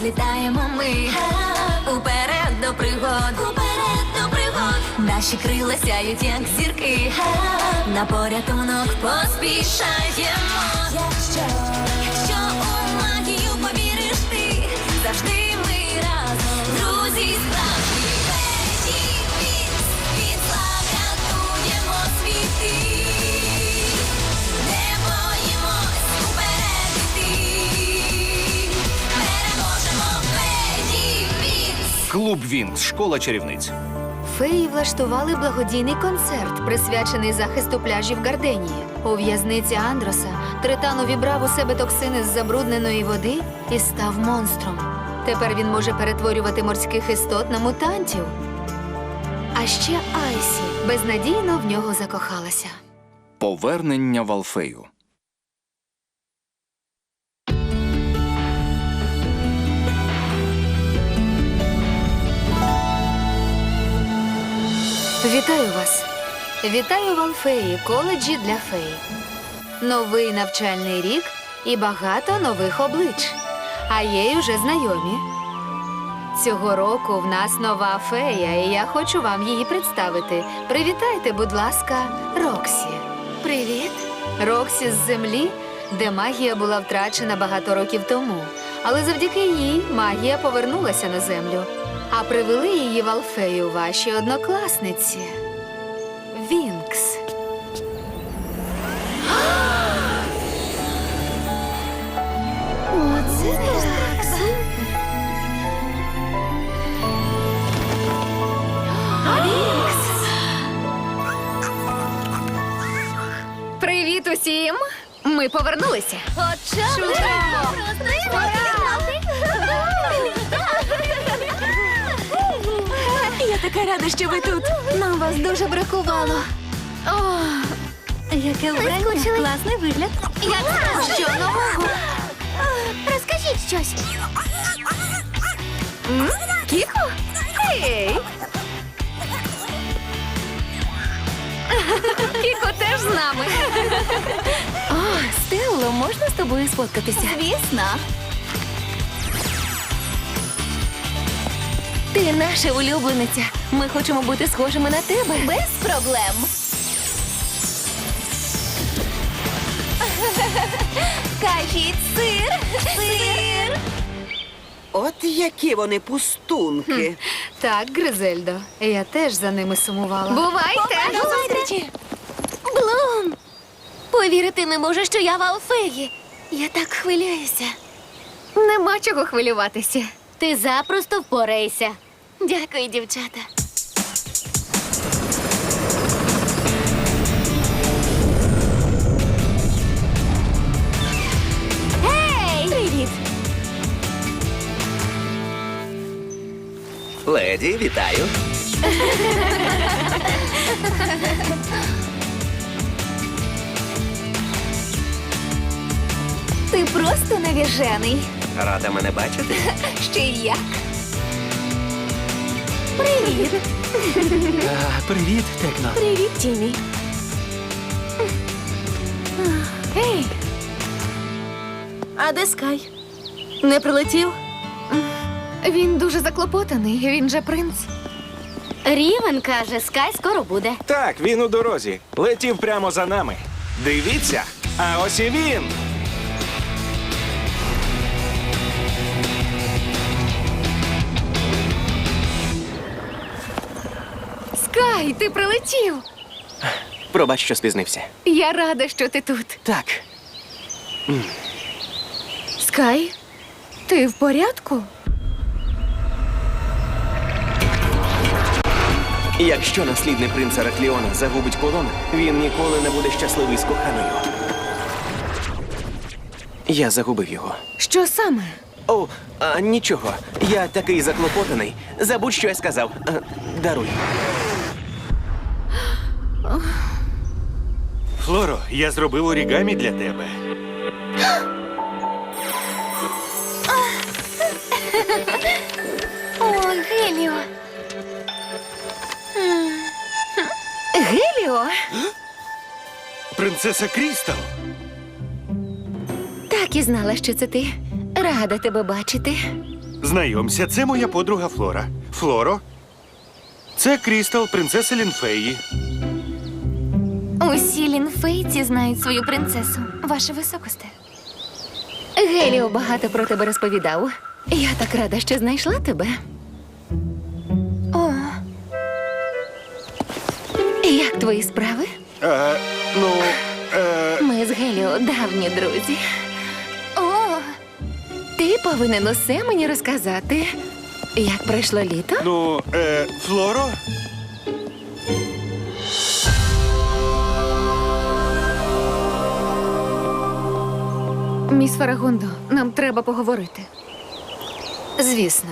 злітаємо ми уперед до пригод, уперед до пригод. Наші крила сяють, як зірки. На порятунок поспішаємо. Якщо, Клуб Вінкс, школа чарівниць. Феї влаштували благодійний концерт, присвячений захисту пляжів Гарденії. У в'язниці Андроса Тритан увібрав у себе токсини з забрудненої води і став монстром. Тепер він може перетворювати морських істот на мутантів. А ще Айсі безнадійно в нього закохалася. Повернення в Алфею. Вітаю вас! Вітаю в Алфеї, коледжі для феї. Новий навчальний рік і багато нових облич. А є й уже знайомі. Цього року в нас нова фея, і я хочу вам її представити. Привітайте, будь ласка, Роксі. Привіт. Роксі з землі, де магія була втрачена багато років тому. Але завдяки їй магія повернулася на землю. А привели її в Алфею ваші однокласниці. Вінкс. Оце так. Привіт усім! Ми повернулися. Чудово! Я така рада, що ви тут. Нам вас дуже бракувало. О, яке вбрання. Класний вигляд. Як що нового? Розкажіть щось. Кіко? Ей! Кіко теж з нами. О, Стелло, можна з тобою сфоткатися? Звісно. Ти наша улюблениця. Ми хочемо бути схожими на тебе. Без проблем. Кажіть сир, сир. От які вони пустунки. Так, Гризельдо, я теж за ними сумувала. Бувайте! До зустрічі. Блум! Повірити не можу, що я в Алфеї. Я так хвилююся. Нема чого хвилюватися. Ти запросто впорайся. Дякую, дівчата. Гей! Привіт! Леді, вітаю. Ти просто навіжений. Рада мене бачити. Ще й як. Привіт! привіт, Текно. Привіт, Тімі. Ей! А де Скай? Не прилетів? Він дуже заклопотаний, він же принц. Рівен каже, Скай скоро буде. Так, він у дорозі. Летів прямо за нами. Дивіться, а ось і він. Скай, ти прилетів! Пробач, що спізнився. Я рада, що ти тут. Так, Скай, ти в порядку? якщо наслідник принца Ракліона загубить колон, він ніколи не буде щасливий з коханою. Я загубив його. Що саме? О, а, нічого. Я такий заклопотаний. Забудь, що я сказав. Е, Даруй. Флоро, я зробив орігамі для тебе. О, Геліо. Геліо? Принцеса Крістал. Так і знала, що це ти. Рада тебе бачити. Знайомся, це моя подруга Флора. Флоро. Це Крістал, принцеса Лінфеї. Усі лінфейці знають свою принцесу, ваше високосте. Геліо багато про тебе розповідав. Я так рада, що знайшла тебе. О. Як твої справи? Е, ну, е, Ми з Геліо давні друзі. О, ти повинен усе мені розказати. Як пройшло літо? ну, е, Флоро. Міс Фарагондо, нам треба поговорити. Звісно.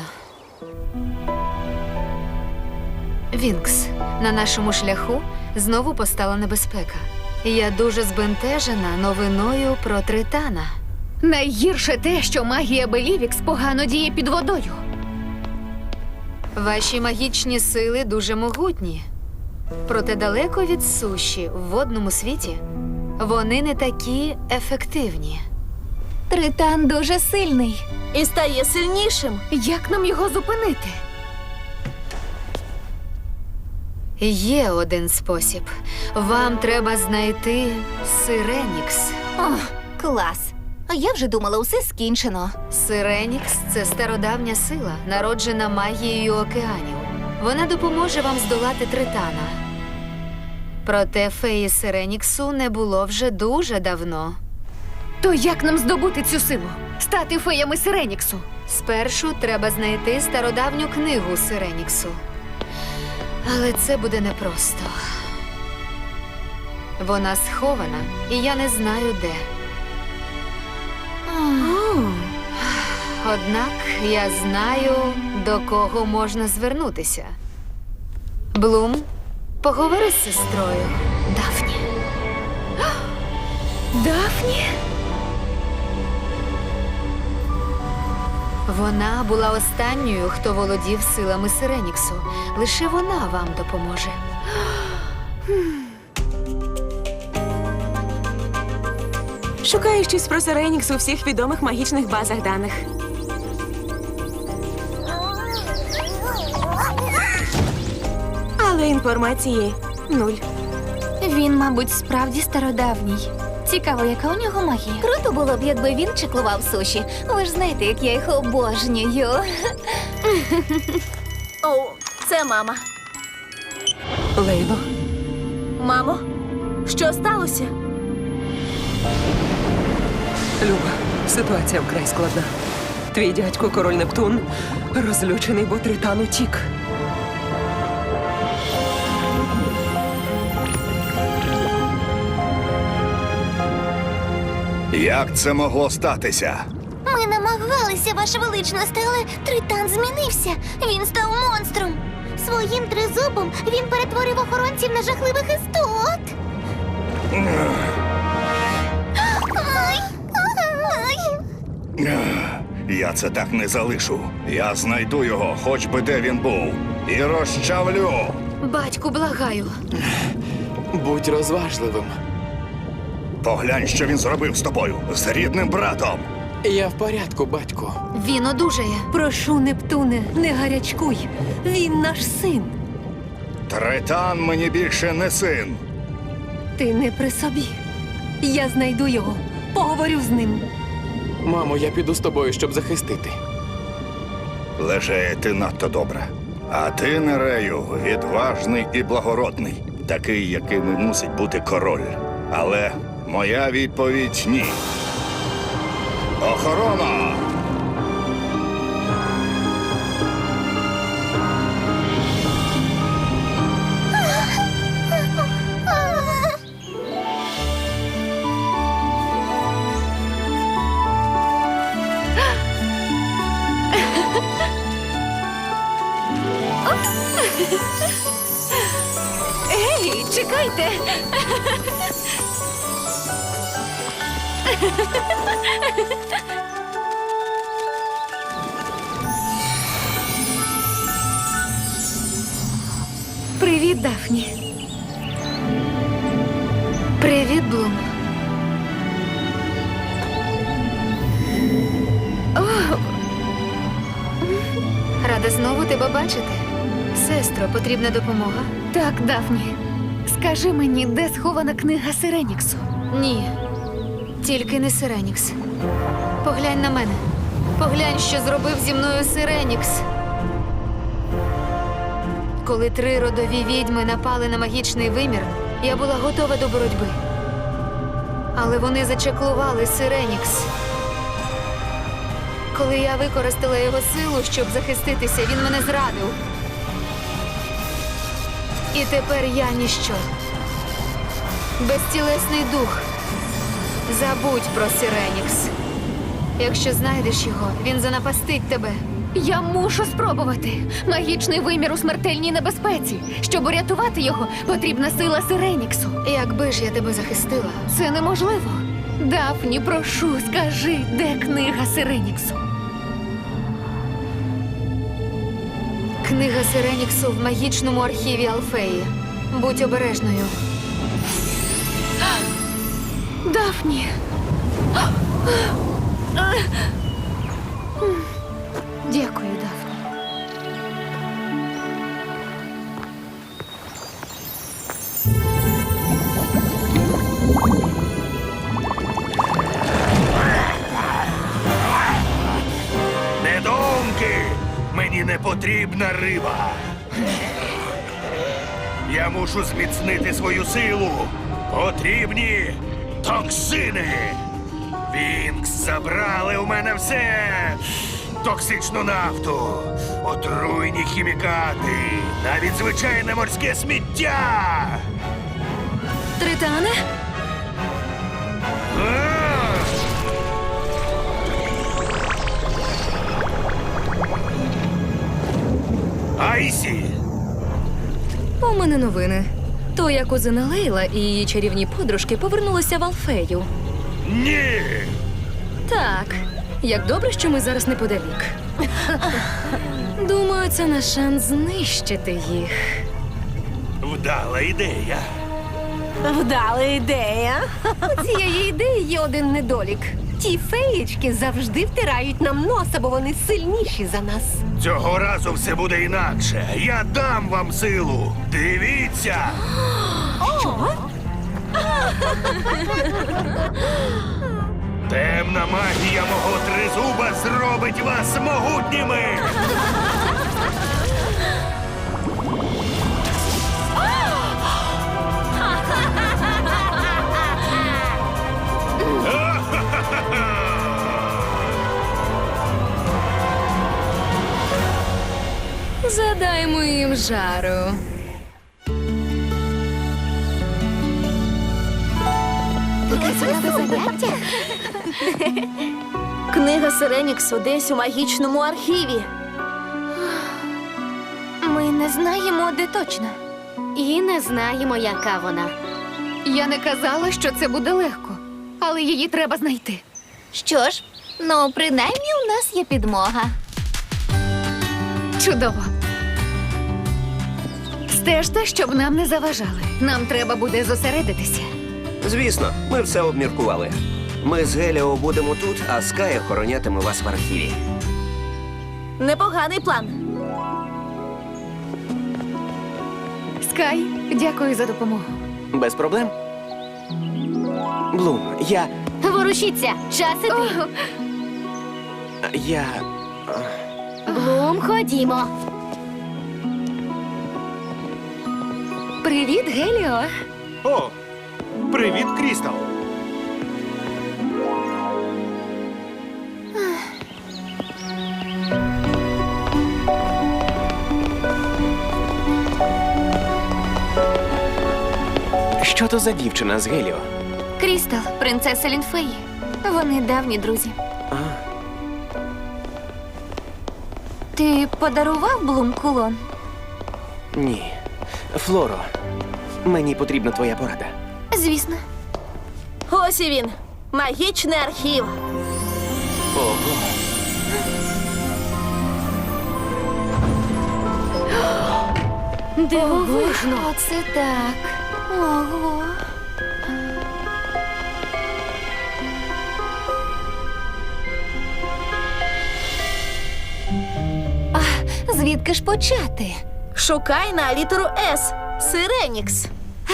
Вінкс, на нашому шляху знову постала небезпека. Я дуже збентежена новиною про Тритана. Найгірше те, що магія Белівікс погано діє під водою. Ваші магічні сили дуже могутні. Проте далеко від суші в водному світі вони не такі ефективні. Тритан дуже сильний. І стає сильнішим. Як нам його зупинити? Є один спосіб. Вам треба знайти Сиренікс. О, клас. А я вже думала, усе скінчено. Сиренікс це стародавня сила, народжена магією океанів. Вона допоможе вам здолати Тритана. Проте феї Сиреніксу не було вже дуже давно. То як нам здобути цю силу? Стати феями Сиреніксу? Спершу треба знайти стародавню книгу Сиреніксу. Але це буде непросто. Вона схована, і я не знаю де. Однак я знаю, до кого можна звернутися. Блум, поговори з сестрою. Дафні. Дафні? Вона була останньою, хто володів силами Сиреніксу. Лише вона вам допоможе. Шукаю щось про Сиренікс у всіх відомих магічних базах даних. Але інформації нуль. Він, мабуть, справді стародавній. Цікаво, яка у нього магія. Круто було б, якби він чеклував суші. Ви ж знаєте, як я їх обожнюю. О, це мама. Лейло, Мамо, що сталося? Люба, ситуація вкрай складна. Твій дядько, король Нептун, розлючений, бо Тритан утік. Як це могло статися? Ми намагалися, ваша величність, але Тритан змінився. Він став монстром. Своїм тризубом він перетворив охоронців на жахливих істот. Ай, ай. Я це так не залишу. Я знайду його, хоч би де він був, і розчавлю. Батьку, благаю. Будь розважливим. Поглянь, що він зробив з тобою, з рідним братом. Я в порядку, батьку. Він одужає. Прошу, Нептуне, не гарячкуй. Він наш син. Тритан мені більше не син. Ти не при собі. Я знайду його, поговорю з ним. Мамо, я піду з тобою, щоб захистити. Лежеє ти надто добре. А ти, Нерею, відважний і благородний, такий, яким і мусить бути король. Але моя відповідь ні. Охорона! Ей, чекайте. Привіт, Дафні. Привіт, Блум. Рада знову тебе бачити. Сестро, потрібна допомога? Так, Дафні. Скажи мені, де схована книга Сиреніксу? Ні. Тільки не Сиренікс. Поглянь на мене. Поглянь, що зробив зі мною Сиренікс. Коли три родові відьми напали на магічний вимір, я була готова до боротьби. Але вони зачеклували Сиренікс. Коли я використала його силу, щоб захиститися, він мене зрадив. І тепер я ніщо. Безтілесний дух. Забудь про Сиренікс. Якщо знайдеш його, він занапастить тебе. Я мушу спробувати. Магічний вимір у смертельній небезпеці. Щоб урятувати його, потрібна сила Сиреніксу. Якби ж я тебе захистила. Це неможливо. Дафні, прошу, скажи, де книга Сиреніксу? Книга Сиреніксу в магічному архіві Алфеї. Будь обережною. Дафні. Дякую, Дафні. Недоумки! Мені не потрібна риба. Я мушу зміцнити свою силу. Потрібні токсини. Вінкс забрали у мене все. Токсичну нафту, отруйні хімікати, навіть звичайне морське сміття. Тритане? Айсі! У мене новини. Твоя кузина Лейла і її чарівні подружки повернулися в Алфею. Ні! Так, як добре, що ми зараз неподалік. Думаю, це наш шанс знищити їх. Вдала ідея. Вдала ідея. У цієї ідеї є один недолік. Ті феєчки завжди втирають нам носа, бо вони сильніші за нас. Цього разу все буде інакше. Я дам вам силу. Дивіться! Темна магія мого тризуба зробить вас могутніми. Задаймо їм жару. Книга Сиреніксу десь у магічному архіві. Ми не знаємо, де точно. І не знаємо, яка вона. Я не казала, що це буде легко, але її треба знайти. Що ж, ну, принаймні у нас є підмога. Чудово. Стежте, щоб нам не заважали. Нам треба буде зосередитися. Звісно, ми все обміркували. Ми з Геліо будемо тут, а Скай охоронятиме вас в архіві. Непоганий план. Скай, дякую за допомогу. Без проблем. Блум, я. Ворушіться! Час іти! я. Блум, ходімо. Привіт, Геліо. О, привіт, Крістал. Що то за дівчина з Геліо? Крістал, принцеса Лінфеї. Вони давні друзі. А, Ти подарував Блум кулон? ні. Флоро, мені потрібна твоя порада. Звісно. Ось і він. Магічний архів. Ого. Дивовижно. Оце так. Ого. А, звідки звідки ж почати? Шукай на літеру С. Сиренікс.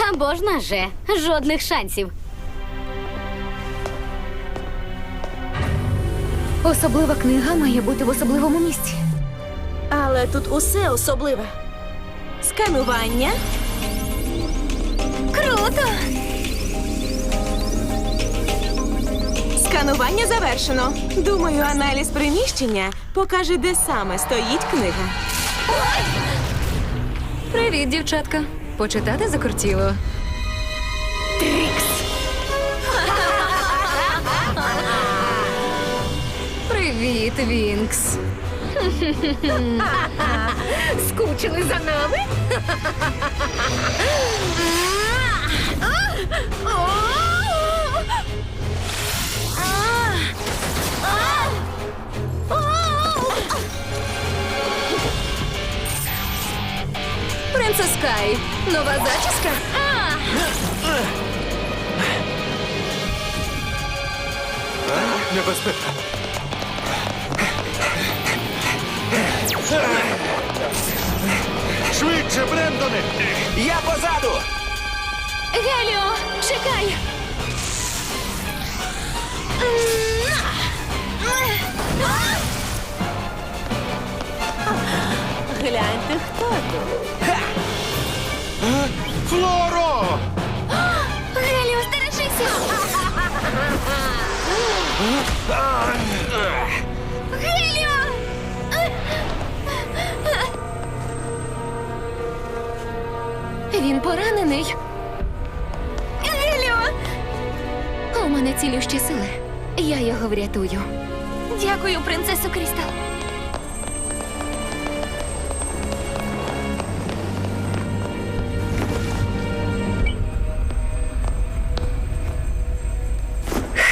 Або ж на Ж. Жодних шансів. Особлива книга має бути в особливому місці. Але тут усе особливе. Сканування. Круто! Сканування завершено. Думаю, аналіз приміщення покаже, де саме стоїть книга. Привіт, дівчатка. Почитати закортіло. Привіт, Вінкс. Скучили за нами? Принцес Кай, нова зачіска? Небезпека. Швидше, Брендоне! Я позаду! Геліо, чекай! Гляньте, хто тут. Флоро! Геліо, стережися! Геліо! Він поранений. Геліо! У мене цілющі сили. Я його врятую. Дякую, принцесо Крістал.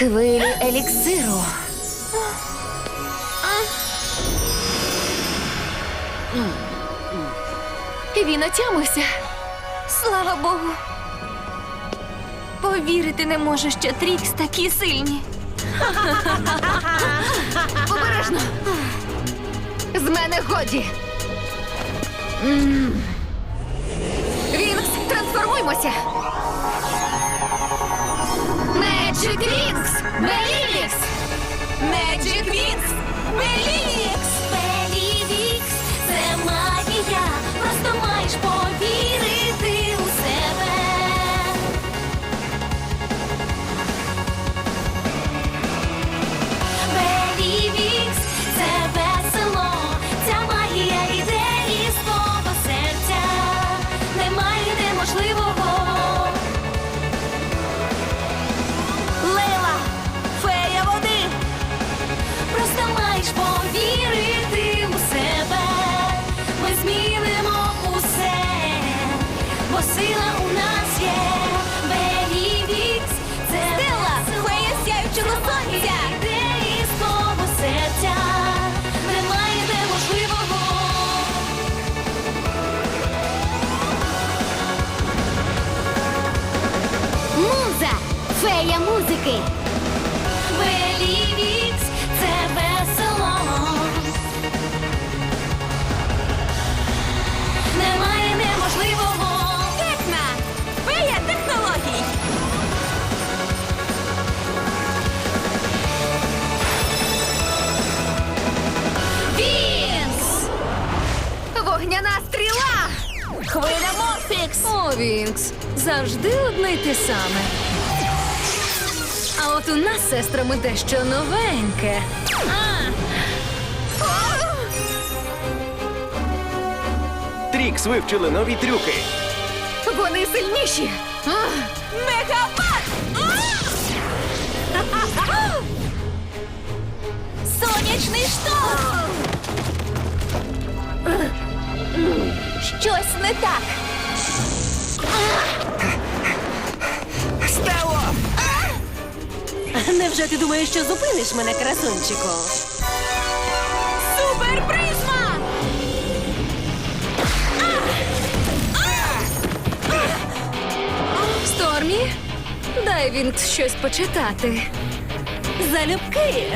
Хвилі еліксиру. Він отямився. Слава Богу. Повірити не можу, що Трікс такі сильні. Обережно. З мене годі. Вінкс, трансформуймося. Меджик Вінкс! Белівікс! Magic Вікс! Белівікс! Белівікс, це магія, просто маєш повірити Хвиля Морфікс. О, Вінкс, завжди одне й те саме. А от у нас з сестрами дещо новеньке. Трікс вивчили нові трюки. Вони сильніші. Мегапак. Сонячний шторм! Щось не так. Стело! Невже ти думаєш, що зупиниш мене, красунчику? Супер призма! Стормі, дай Вінкс щось почитати. Залюбки!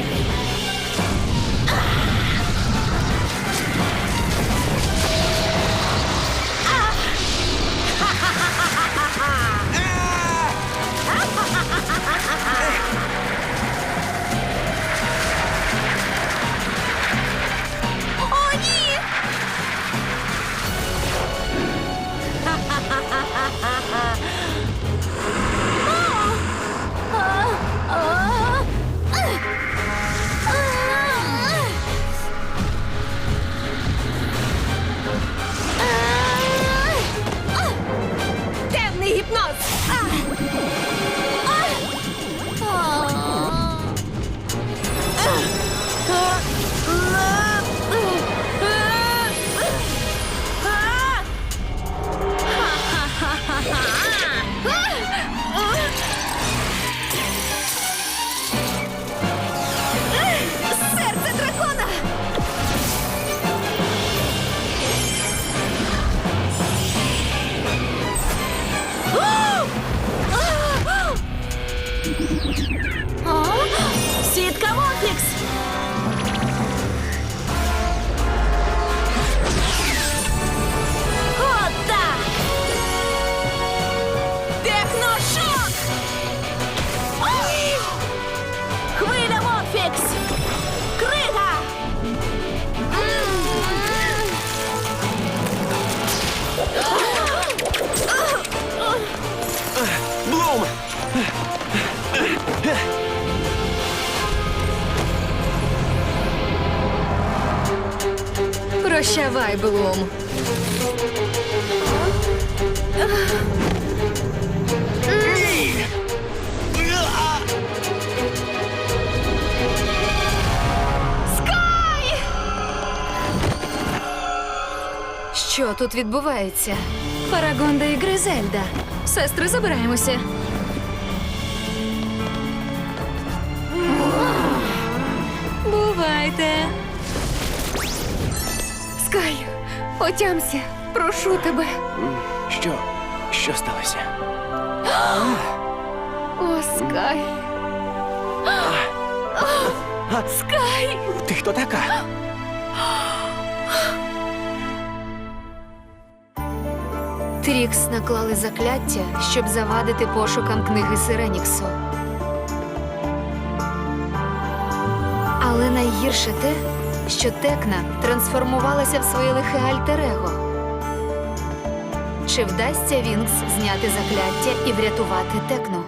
Thanks. Прощавай, Блум. Що тут відбувається? Фарагонда і Гризельда. Сестри, забираємося. Бувайте. Скай, отямся. Прошу тебе. Що? Що сталося? О, Скай. Скай! Ти хто така? Трікс наклали закляття, щоб завадити пошукам книги Сиреніксу. Але найгірше те, що Текна трансформувалася в своє лихе альтер-его. Чи вдасться Вінкс зняти закляття і врятувати Текну?